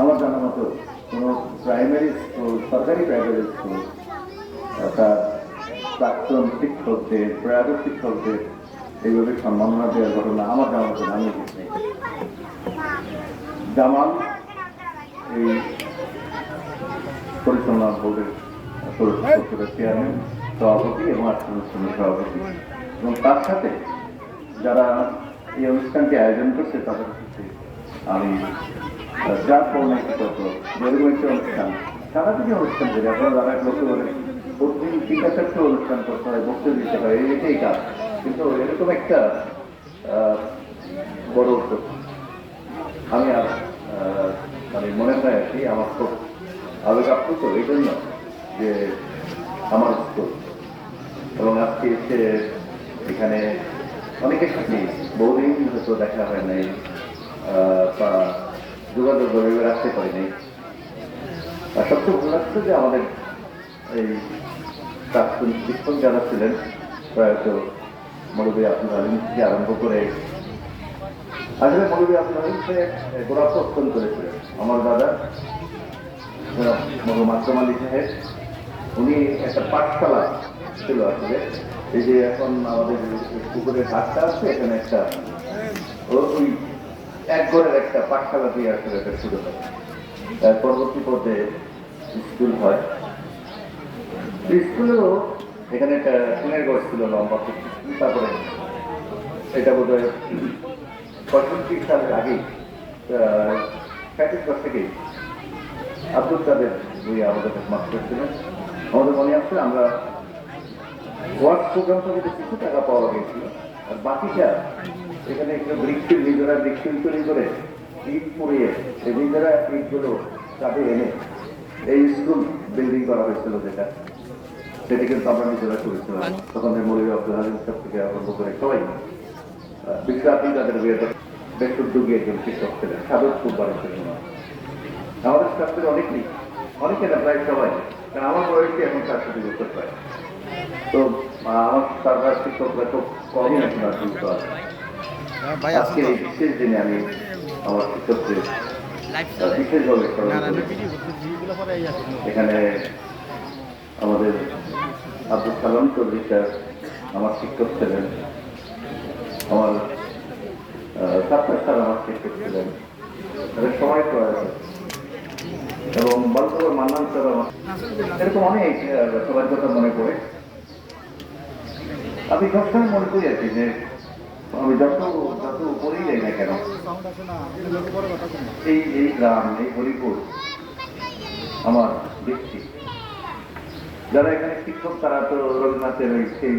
আমার জানা মতো কোনো প্রাইমারি স্কুল সরকারি প্রাইমারি স্কুল তার প্রাক্তন শিক্ষকদের প্রয়াত শিক্ষকদের এইভাবে সম্মাননা দেওয়ার ঘটনা আমার জানা মতো আমি। জামাল এই পরিচালনা বোর্ডের চেয়ারম্যান সভাপতি এবং আর্থিক অনুষ্ঠানের সভাপতি এবং তার সাথে যারা এই অনুষ্ঠানটি আয়োজন করছে, তাদের আমি আহ, যা করোনা যেরকম একটি অনুষ্ঠান সারা দিকে অনুষ্ঠান করে আপনারা যারা লক্ষ্য প্রতিদিন টিকা একটা অনুষ্ঠান করতে হয় বক্তব্য দিতে হয় এটাই কাজ কিন্তু এরকম একটা বড় উদ্যোগ আমি আর মানে মনে হয় আর কি আমার খুব আবেগ আপ্লুত এই জন্য যে আমার স্কুল এবং আজকে এসে এখানে অনেকের সাথে বহুদিন হয়তো দেখা হয় নাই যোগাযোগ গড়ে রাখতে নাই আর সবচেয়ে ভালো লাগছে যে আমাদের এই প্রাক্তন শিক্ষক যারা ছিলেন, প্রয়াত মৌলবী আব্দুল আলিম থেকে আরম্ভ করে আসলে মৌলবী আব্দুল আলিম সে গোড়া প্রস্তুত করেছিলেন। আমার দাদা মৌলম আকরম আলী সাহেব, উনি একটা পাঠশালা ছিল আসলে। এই যে এখন আমাদের পুকুরের ঘাটটা আছে, এখানে একটা ওই এক ঘরের একটা পাঠশালা দিয়ে আসলে এটা শুরু হয়। তার পরবর্তী পর্যায়ে স্কুল হয়। স্কুলেও এখানে একটা টিনের ঘর ছিল লম্বা তারপরে এটা বোধ হয় পঁয়ষট্টি সালের আগেই প্যাকেট ঘর থেকেই আব্দুল কাদের বই আমাদের মাস্টার ছিলেন আমাদের মনে আছে, আমরা ওয়ার্ক প্রোগ্রাম থেকে কিছু টাকা পাওয়া গেছিল। আর বাকিটা এখানে একটু বৃক্ষের নিজেরা বৃক্ষ তৈরি করে ইট পুড়িয়ে এই নিজেরা ইটগুলো কাঁধে এনে এই স্কুল বিল্ডিং করা হয়েছিল যেটা। সেটা কিন্তু আমরা নিজেরা করেছিলাম। তখন মৌলী আব্দুল হালিম সাহেব থেকে আরম্ভ করে সবাই বিশ্ব তাদের বিয়েতে বেশ উদ্যোগী একজন শিক্ষক ছিলেন সাধকপুর বাড়ি ছিলেন আমাদের ছাত্রের অনেকেই অনেকে না প্রায় সবাই। কারণ আমার বয়সে এখন তার সাথে বছর প্রায় তো আমার সরকার শিক্ষকরা খুব কমই এখন আর যুক্ত আছে। ভাই আজকে এই বিশেষ দিনে আমি আমার শিক্ষকদের আহ, বিশেষভাবে এখানে আমাদের আব্দুল সালাম চৌধুরী স্যার আমার শিক্ষক ছিলেন আমার সাত্তার স্যার আমার শিক্ষক ছিলেন। সবাই প্রয়াস এবং বালকর মান্নান স্যার আমার এরকম অনেক সবার কথা মনে পড়ে। আমি সবসময় মনে করি আর কি যে আমি যত যত উপরেই যাই না কেন, এই এই গ্রাম, এই হরিপুর, আমার ব্যক্তি। যারা এখানে শিক্ষক, তারা তো রবীন্দ্রনাথের সেই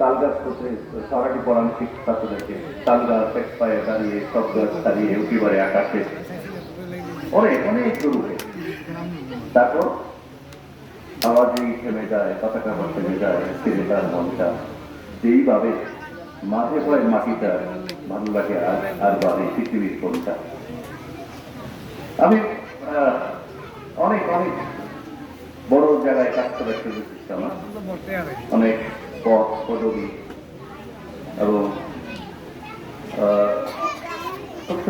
তাল গাছ করতে, সারাটি পড়ান শিক্ষক ছাত্রদেরকে তাল গাছ, এক পায়ে দাঁড়িয়ে, সব গাছ দাঁড়িয়ে উঠি পারে আকাশে। অনেক অনেক গরুকে তারপর আওয়াজেই থেমে যায়, পতাকা থেমে যায়, ছেলেটার মনটা। যেইভাবে মাঝে পড়ে মাটিটা ভালো লাগে আর আর বাড়ে পৃথিবীর কোনটা? আমি অনেক অনেক বড় জায়গায় কাজ করার সুযোগ আমার অনেক পথ, পদবি এবং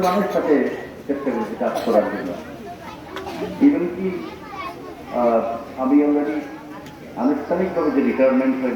মানুষের সাথে চেষ্টা করেছি কাজ করার জন্য। ইভেন কি আমি অলরেডি আনুষ্ঠানিকভাবে যে রিটায়ারমেন্ট হয়ে